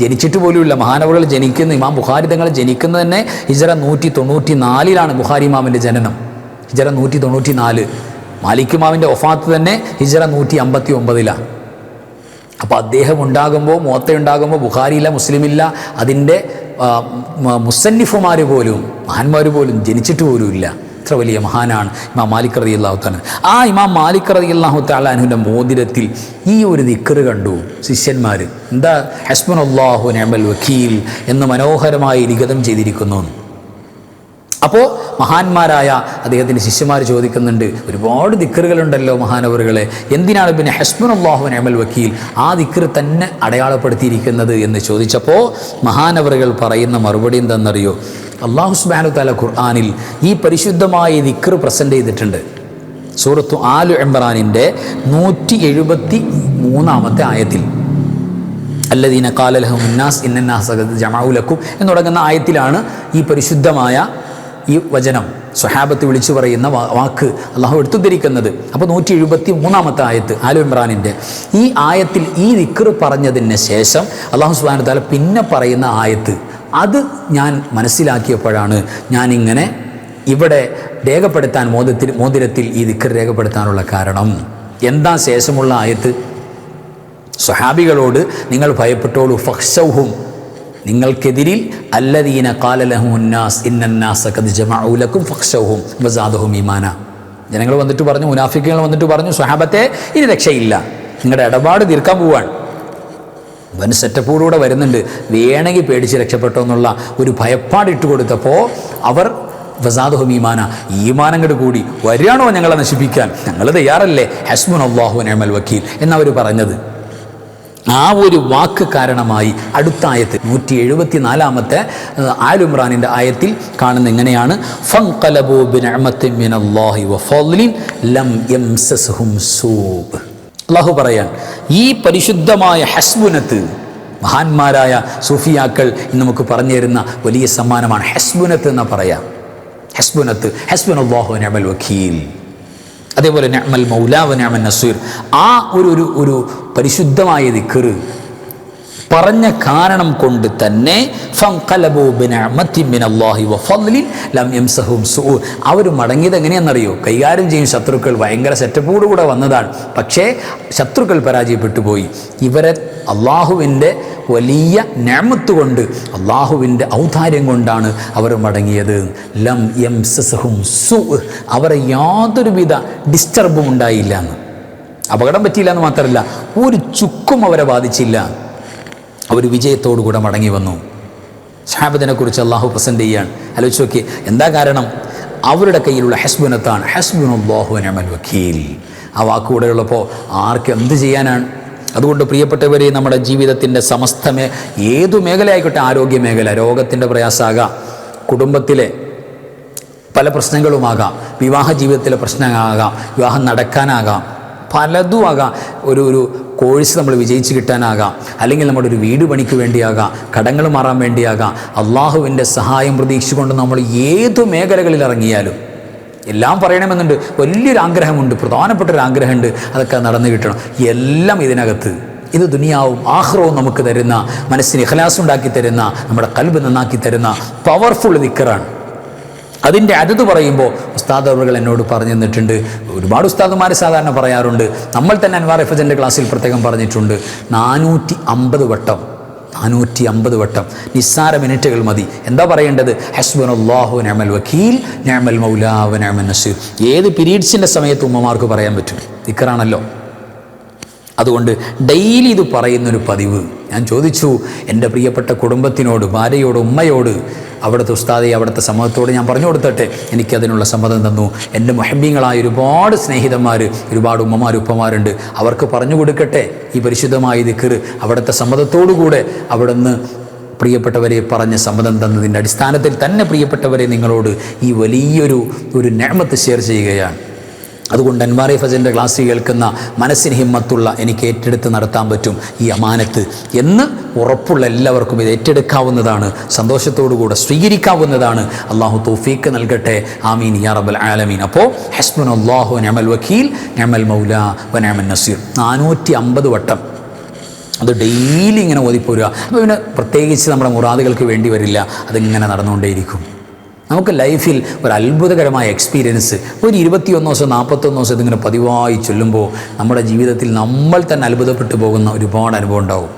ജനിച്ചിട്ട് പോലുമില്ല. മഹാനവകൾ ജനിക്കുന്ന. ഇമാം ബുഹാരി തങ്ങൾ ജനിക്കുന്നത് തന്നെ ഹിജറ നൂറ്റി തൊണ്ണൂറ്റി നാലിലാണ് ബുഹാരി ഇമാമിന്റെ ജനനം. ഹിജറ നൂറ്റി തൊണ്ണൂറ്റി നാല് മാലിക് ഇമാമിന്റെ ഒഫാത്ത് തന്നെ ഹിജറ നൂറ്റി അമ്പത്തി ഒമ്പതിലാണ് അപ്പോൾ അദ്ദേഹം ഉണ്ടാകുമ്പോൾ മോത്ത ഉണ്ടാകുമ്പോൾ മുസ്ലിം മുസ്ലിമില്ല അതിന്റെ മുസന്നിഫുമാർ പോലും മഹാന്മാർ പോലും ജനിച്ചിട്ട് പോലും ഇത്ര വലിയ മഹാനാണ് ഇമാം മാലിക് റതി അള്ളാഹു താല ആ ഇമാം മാലിക് റതി അള്ളാഹു താലാനുവിന്റെ മോതിരത്തിൽ ഈ ഒരു ദിക്കറ് കണ്ടു ശിഷ്യന്മാർ എന്താ? ഹസ്ബൻ അള്ളാഹു നമൽ വക്കീൽ എന്ന് മനോഹരമായി ലിഖിതം ചെയ്തിരിക്കുന്നു. അപ്പോൾ മഹാന്മാരായ അദ്ദേഹത്തിന്റെ ശിഷ്യന്മാർ ചോദിക്കുന്നുണ്ട് ഒരുപാട് ദിക്കറുകളുണ്ടല്ലോ മഹാനവറുകളെ. എന്തിനാണ് പിന്നെ ഹസ്ബൻ അള്ളാഹു നമൽ വക്കീൽ ആ ദിക്കർ തന്നെ അടയാളപ്പെടുത്തിയിരിക്കുന്നത് എന്ന് ചോദിച്ചപ്പോൾ മഹാനവറുകൾ പറയുന്ന മറുപടി എന്തെന്നറിയോ? അള്ളാഹു സുബാനു താല ഖുർആാനിൽ ഈ പരിശുദ്ധമായ ദിക്കർ പ്രസന്റ് ചെയ്തിട്ടുണ്ട്. സൂറത്തു ആലു എംബറാനിന്റെ നൂറ്റി എഴുപത്തി മൂന്നാമത്തെ ആയത്തിൽ അല്ലദീന കാലലഹു മുന്നാസ് ഇന്നാസ് ജമാഉലക്കും എന്ന് തുടങ്ങുന്ന ആയത്തിലാണ് ഈ പരിശുദ്ധമായ ഈ വചനം. സ്വഹാബത്ത് വിളിച്ചു പറയുന്ന വാക്ക് അള്ളാഹു എടുത്തുദ്ധരിക്കുന്നത്. അപ്പോൾ നൂറ്റി എഴുപത്തി മൂന്നാമത്തെ ആയത്ത് ആലു ഇമ്രാനിന്റെ ഈ ആയത്തിൽ ഈ ദിക്ർ പറഞ്ഞതിന് ശേഷം അള്ളാഹു സുബാന താല പിന്നെ പറയുന്ന ആയത്ത് അത് ഞാൻ മനസ്സിലാക്കിയപ്പോഴാണ് ഞാനിങ്ങനെ ഇവിടെ രേഖപ്പെടുത്താൻ മോദത്തിൽ മോതിരത്തിൽ ഈ ദിക്കർ രേഖപ്പെടുത്താനുള്ള കാരണം. എന്താ ശേഷമുള്ള ആയത്ത്? സ്വഹാബികളോട് നിങ്ങൾ ഭയപ്പെട്ടോളൂ. ഫഹ്സൗഹും നിങ്ങൾക്കെതിരിൽ അല്ലദീന കാലലഹുന്നാസ് ഇന്നാസ് ജമഊലക്കും ഫഹ്സൗഹും വസാദഹും ഈമാന. ജനങ്ങൾ വന്നിട്ട് പറഞ്ഞു മുനാഫിക്കുകൾ വന്നിട്ട് പറഞ്ഞു സ്വഹാബത്തെ ഇനി രക്ഷയില്ല. നിങ്ങളുടെ ഇടപാട് തീർക്കാൻ പോവാണ്. വൻ സെറ്റപ്പോടുകൂടെ വരുന്നുണ്ട്. വേണമെങ്കിൽ പേടിച്ച് രക്ഷപ്പെട്ടോ എന്നുള്ള ഒരു ഭയപ്പാടിട്ട് കൊടുത്തപ്പോൾ അവർ വസാദുഹും ഈമാന. ഈമാനങ്ങട് കൂടി. വരികയാണോ ഞങ്ങളെ നശിപ്പിക്കാൻ? ഞങ്ങൾ തയ്യാറല്ലേ? ഹസ്മുൻ അള്ളാഹു നമൽ വക്കീൽ എന്നവർ പറഞ്ഞത്. ആ ഒരു വാക്ക് കാരണമായി അടുത്ത ആയത്ത് നൂറ്റി എഴുപത്തി നാലാമത്തെ ആലുമ്രാനിന്റെ ആയത്തിൽ കാണുന്ന എങ്ങനെയാണ്? ബിനഅമത്തിൻ മിനല്ലാഹി വഫദ്ലിൻ ലം എം സൂബ്. അള്ളാഹു പറയാൻ ഈ പരിശുദ്ധമായ ഹസ്ബുനത്ത് മഹാന്മാരായ സൂഫിയാക്കൾ ഇന്ന് നമുക്ക് പറഞ്ഞു തരുന്ന വലിയ സമ്മാനമാണ് ഹസ്ബുനത്ത് എന്ന് പറയാം. ഹസ്ബുനത്ത് ഹസ്ബുൻ അള്ളാഹു നമൽ വക്കീൽ. അതേപോലെ നമൽ മൗലാവ് നമൻ നസീർ. ആ ഒരു ഒരു പരിശുദ്ധമായ ദിക്കറ് പറഞ്ഞ കാരണം കൊണ്ട് തന്നെ അവർ മടങ്ങിയത് എങ്ങനെയാണെന്നറിയോ? കൈകാര്യം ചെയ്യും ശത്രുക്കൾ. ഭയങ്കര സെറ്റപ്പോടുകൂടെ വന്നതാണ്. പക്ഷേ ശത്രുക്കൾ പരാജയപ്പെട്ടു പോയി. ഇവരെ അള്ളാഹുവിന്റെ വലിയ ഞാമത്ത് കൊണ്ട് അള്ളാഹുവിന്റെ ഔദാര്യം കൊണ്ടാണ് അവർ മടങ്ങിയത്. ലം എം സസഹും സു അവരെ യാതൊരുവിധ ഡിസ്റ്റർബും ഉണ്ടായില്ല എന്ന്. അപകടം പറ്റിയില്ല എന്ന് മാത്രമല്ല ഒരു ചുക്കും അവരെ ബാധിച്ചില്ല. അവർ വിജയത്തോടു കൂടെ മടങ്ങി വന്നു. ഷാബിദിനെക്കുറിച്ച് അള്ളാഹു പ്രസന്റ് ചെയ്യാണ്. ആലോചിച്ച് നോക്കി എന്താ കാരണം? അവരുടെ കയ്യിലുള്ള ഹസ്ബുനത്താണ്. ഹസ്ബുനുല്ലാഹു നമൽ വക്കീൽ. ആ വാക്കുകൂടെ ഉള്ളപ്പോൾ ആർക്ക് എന്ത് ചെയ്യാനാണ്? അതുകൊണ്ട് പ്രിയപ്പെട്ടവരെ നമ്മുടെ ജീവിതത്തിന്റെ സമസ്തമേ ഏതു മേഖലയായിക്കോട്ടെ ആരോഗ്യ മേഖല രോഗത്തിന്റെ പ്രയാസമാകാം കുടുംബത്തിലെ പല പ്രശ്നങ്ങളുമാകാം വിവാഹ ജീവിതത്തിലെ പ്രശ്നമാകാം വിവാഹം നടക്കാനാകാം പലതും ആകാം ഒരു ഒരു കോഴ്സ് നമ്മൾ വിജയിച്ച് കിട്ടാനാകാം. അല്ലെങ്കിൽ നമ്മുടെ ഒരു വീട് പണിക്ക് വേണ്ടിയാകാം. കടങ്ങൾ മാറാൻ വേണ്ടിയാകാം. അള്ളാഹുവിന്റെ സഹായം പ്രതീക്ഷിച്ചുകൊണ്ട് നമ്മൾ ഏത് മേഖലകളിൽ ഇറങ്ങിയാലും. എല്ലാം പറയണമെന്നുണ്ട്. വലിയൊരു ആഗ്രഹമുണ്ട് പ്രധാനപ്പെട്ട ഒരു ആഗ്രഹമുണ്ട് അതൊക്കെ നടന്നു കിട്ടണം. എല്ലാം ഇതിനകത്ത്. ഇത് ദുനിയാവും ആഹ്റവും നമുക്ക് തരുന്ന മനസ്സിന് ഇഖലാസ് ഉണ്ടാക്കി തരുന്ന നമ്മുടെ കൽബ് നന്നാക്കി തരുന്ന പവർഫുൾ ദിക്കറാണ് അതിന്റെ അതത് പറയുമ്പോൾ ഉസ്താദ് അവർ എന്നോട് പറഞ്ഞു തന്നിട്ടുണ്ട്. ഒരുപാട് ഉസ്താദുമാർ സാധാരണ പറയാറുണ്ട്. നമ്മൾ തന്നെ അൻവാർ എഫജന്റെ ക്ലാസ്സിൽ പ്രത്യേകം പറഞ്ഞിട്ടുണ്ട്. നാനൂറ്റി അമ്പത് വട്ടം നാനൂറ്റി അമ്പത് വട്ടം നിസ്സാര മിനിറ്റുകൾ മതി. എന്താ പറയേണ്ടത്? ഹസ്ബൻ അള്ളാഹു നമൽ വക്കീൽ നമൽ മൗലാവ് നസീർ. ഏത് പീരീഡ്സിന്റെ സമയത്ത് ഉമ്മമാർക്ക് പറയാൻ പറ്റും? ദിക്കറാണല്ലോ. അതുകൊണ്ട് ഡെയിലി ഇത് പറയുന്നൊരു പതിവ്. ഞാൻ ചോദിച്ചു എന്റെ പ്രിയപ്പെട്ട കുടുംബത്തിനോട് ഭാര്യയോട് ഉമ്മയോട് അവിടുത്തെ ഉസ്താദെ അവിടുത്തെ സമൂഹത്തോട് ഞാൻ പറഞ്ഞു കൊടുത്തട്ടെ എനിക്കതിനുള്ള സമ്മതം തന്നു. എന്റെ മഹബ്യങ്ങളായ ഒരുപാട് സ്നേഹിതന്മാർ ഒരുപാട് ഉമ്മമാർ ഉപ്പമാരുണ്ട്. അവർക്ക് പറഞ്ഞു കൊടുക്കട്ടെ. ഈ പരിശുദ്ധമായ ദിക്കറ് അവിടുത്തെ സമ്മതത്തോടുകൂടെ അവിടുന്ന് പ്രിയപ്പെട്ടവരെ പറഞ്ഞ് സമ്മതം തന്നതിന്റെ അടിസ്ഥാനത്തിൽ തന്നെ പ്രിയപ്പെട്ടവരെ നിങ്ങളോട് ഈ വലിയൊരു ഒരു നേമത്ത് ഷെയർ ചെയ്യുകയാണ്. അതുകൊണ്ട് അൻവാറി ഫസലിന്റെ ക്ലാസ് കേൾക്കുന്ന മനസ്സിന് ഹിമ്മത്തുള്ള എനിക്ക് ഏറ്റെടുത്ത് നടത്താൻ പറ്റും ഈ അമാനത്ത് എന്ന് ഉറപ്പുള്ള എല്ലാവർക്കും ഇത് ഏറ്റെടുക്കാവുന്നതാണ്. സന്തോഷത്തോടുകൂടെ സ്വീകരിക്കാവുന്നതാണ്. അള്ളാഹു തോഫീക്ക് നൽകട്ടെ. ആമീൻ യാ റബ്ബൽ ആലമീൻ. അപ്പോൾ ഹസ്ബുൻ അള്ളാഹു നമൽ വക്കീൽ നമൽ മൗല വനമൻ നസീർ. നാനൂറ്റി അമ്പത് വട്ടം. അത് ഡെയിലി ഇങ്ങനെ ഓതിപ്പോരുക. അപ്പോൾ പിന്നെ പ്രത്യേകിച്ച് നമ്മുടെ മുറാദുകൾക്ക് വേണ്ടി വരില്ല. അതിങ്ങനെ നടന്നുകൊണ്ടേയിരിക്കും. നമുക്ക് ലൈഫിൽ ഒരു അത്ഭുതകരമായ എക്സ്പീരിയൻസ് ഒരു ഇരുപത്തിയൊന്ന് ദിവസം നാൽപ്പത്തൊന്ന് ദിവസം ഇതിങ്ങനെ പതിവായി ചൊല്ലുമ്പോൾ നമ്മുടെ ജീവിതത്തിൽ നമ്മൾ തന്നെ അത്ഭുതപ്പെട്ടു പോകുന്ന ഒരുപാട് അനുഭവം ഉണ്ടാവും.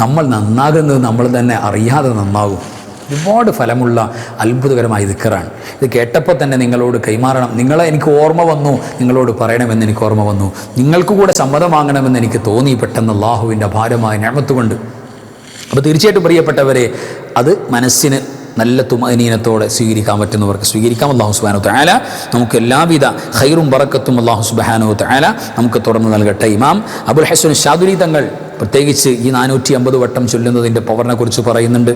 നമ്മൾ നന്നാകുന്നത് നമ്മൾ തന്നെ അറിയാതെ നന്നാകും. ഒരുപാട് ഫലമുള്ള അത്ഭുതകരമായ ദിക്കറാണ്. ഇത് കേട്ടപ്പോൾ തന്നെ നിങ്ങളോട് കൈമാറണം. നിങ്ങളെ എനിക്ക് ഓർമ്മ വന്നു. നിങ്ങളോട് പറയണമെന്ന് എനിക്ക് ഓർമ്മ വന്നു. നിങ്ങൾക്ക് കൂടെ സമ്മതം വാങ്ങണമെന്ന് എനിക്ക് തോന്നി പെട്ടെന്ന് അള്ളാഹുവിന്റെ ഭാരമായ ഞാമത്തുകൊണ്ട് അപ്പോൾ തീർച്ചയായിട്ടും പ്രിയപ്പെട്ടവരെ അത് മനസ്സിന് നല്ല തുമനീനത്തോടെ സ്വീകരിക്കാൻ പറ്റുന്നവർക്ക് സ്വീകരിക്കാം. അള്ളാഹു സുബാനു താല നമുക്ക് എല്ലാവിധ ഹൈറും ബറക്കത്തും അള്ളാഹു സുബാനു താല നമുക്ക് തുറന്നു നൽകട്ടെ. ഇമാം അബുൽ ഹസൻ ഷാദുരി തങ്ങൾ പ്രത്യേകിച്ച് ഈ നാനൂറ്റി അമ്പത് വട്ടം ചൊല്ലുന്നതിന്റെ പവറിനെ കുറിച്ച് പറയുന്നുണ്ട്.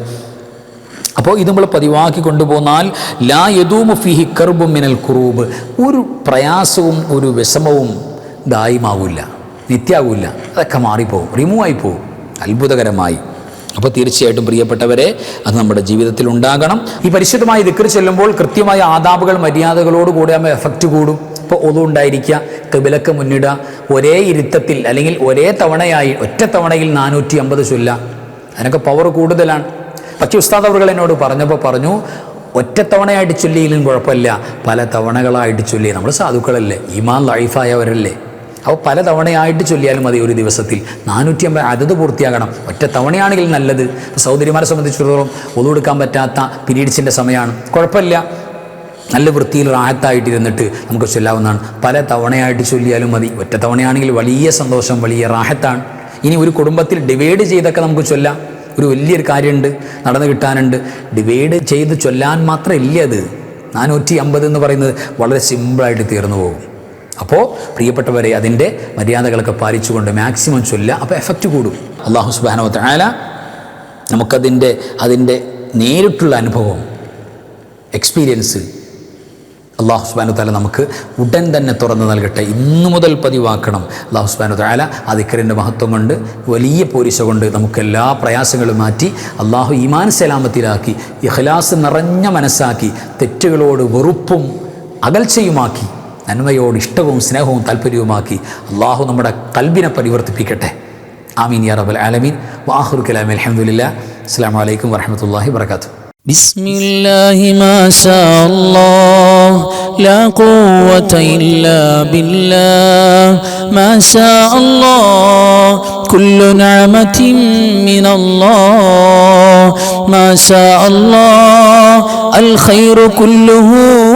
അപ്പോൾ ഇത് നമ്മൾ പതിവാക്കി കൊണ്ടുപോന്നാൽ ലാ യദൂമു ഫിഹി കർബും മിനൽ കുറൂബ് ഒരു പ്രയാസവും ഒരു വിഷമവും ദായിമാവില്ല നിത്യാവില്ല. അതൊക്കെ മാറിപ്പോവും റിമൂവ് ആയി പോവും അത്ഭുതകരമായി. അപ്പോൾ തീർച്ചയായിട്ടും പ്രിയപ്പെട്ടവരെ അത് നമ്മുടെ ജീവിതത്തിൽ ഉണ്ടാകണം. ഈ പരിശുദ്ധമായി ദിക്കർ ചെല്ലുമ്പോൾ കൃത്യമായ ആദാബുകൾ മര്യാദകളോടുകൂടി ആകുമ്പോൾ എഫക്റ്റ് കൂടും. ഇപ്പോൾ ഒതു ഉണ്ടായിരിക്കുക കിബിലക്ക് മുന്നിടുക ഒരേ ഇരുത്തത്തിൽ അല്ലെങ്കിൽ ഒരേ തവണയായി ഒറ്റ തവണയിൽ നാനൂറ്റി അമ്പത് ചൊല്ല. അതിനൊക്കെ പവർ കൂടുതലാണ്. പക്ഷേ ഉസ്താദ് അവർ എന്നോട് പറഞ്ഞപ്പോൾ പറഞ്ഞു ഒറ്റ തവണയായിട്ട് ചൊല്ലിയിലും കുഴപ്പമില്ല. പല തവണകളായിട്ട് ചൊല്ലി. നമ്മൾ സാധുക്കളല്ലേ? ഈമാൻ ലൈഫായവരല്ലേ അപ്പോൾ പല തവണയായിട്ട് ചൊല്ലിയാലും മതി ഒരു ദിവസത്തിൽ. നാനൂറ്റി അമ്പത് അതത് പൂർത്തിയാകണം. ഒറ്റ തവണയാണെങ്കിൽ നല്ലത്. സഹോദരിമാരെ സംബന്ധിച്ചിടത്തോളം ഒതുകൊടുക്കാൻ പറ്റാത്ത പീരീഡ്സിന്റെ സമയമാണ്. കുഴപ്പമില്ല. നല്ല വൃത്തിയിൽ റാഹത്തായിട്ടിരുന്നിട്ട് നമുക്ക് ചൊല്ലാവുന്നതാണ്. പല തവണയായിട്ട് ചൊല്ലിയാലും മതി. ഒറ്റ തവണയാണെങ്കിൽ വലിയ സന്തോഷം വലിയ റാഹത്താണ്. ഇനി ഒരു കുടുംബത്തിൽ ഡിവൈഡ് ചെയ്തൊക്കെ നമുക്ക് ചൊല്ലാം. ഒരു വലിയൊരു കാര്യമുണ്ട് നടന്നു കിട്ടാനുണ്ട്. ഡിവൈഡ് ചെയ്ത് ചൊല്ലാൻ മാത്രം ഇല്ല അത്. നാനൂറ്റി അമ്പത് എന്ന് പറയുന്നത് വളരെ സിമ്പിളായിട്ട് തീർന്നു പോകും. അപ്പോൾ പ്രിയപ്പെട്ടവരെ അതിന്റെ മര്യാദകളൊക്കെ പാലിച്ചുകൊണ്ട് മാക്സിമം ചൊല്ലുക. അപ്പോൾ എഫക്റ്റ് കൂടും. അള്ളാഹു സുബാനവത്ത ആല നമുക്കതിന്റെ അതിന്റെ നേരിട്ടുള്ള അനുഭവം എക്സ്പീരിയൻസ് അള്ളാഹു സുബാനു താല നമുക്ക് ഉടൻ തന്നെ തുറന്നു നൽകട്ടെ. ഇന്നു മുതൽ പതിവാക്കണം. അള്ളാഹു സുബാനു താല ആ മഹത്വം കൊണ്ട് വലിയ പോരിശ കൊണ്ട് നമുക്ക് എല്ലാ പ്രയാസങ്ങളും മാറ്റി അള്ളാഹു ഈമാൻ സലാമത്തിലാക്കി ഇഖ്ലാസ് നിറഞ്ഞ മനസ്സാക്കി തെറ്റുകളോട് വെറുപ്പും അകൽച്ചയുമാക്കി നന്മയോട് ഇഷ്ടവും സ്നേഹവും താല്പര്യവുമാക്കി അള്ളാഹു നമ്മുടെ കൽബിനെ പരിവർത്തിപ്പിക്കട്ടെ ആമീൻ യാ റബ്ബൽ ആലമീൻ വാഹുർ കലാമി അലഹമുല്ല അസ്സാം വലൈക്കും വരഹമത്തല്ലാഹി വർക്കാത്തു بسم الله ما شاء الله لا قوة إلا بالله ما شاء الله كل نعمة من الله ما شاء الله الخير كله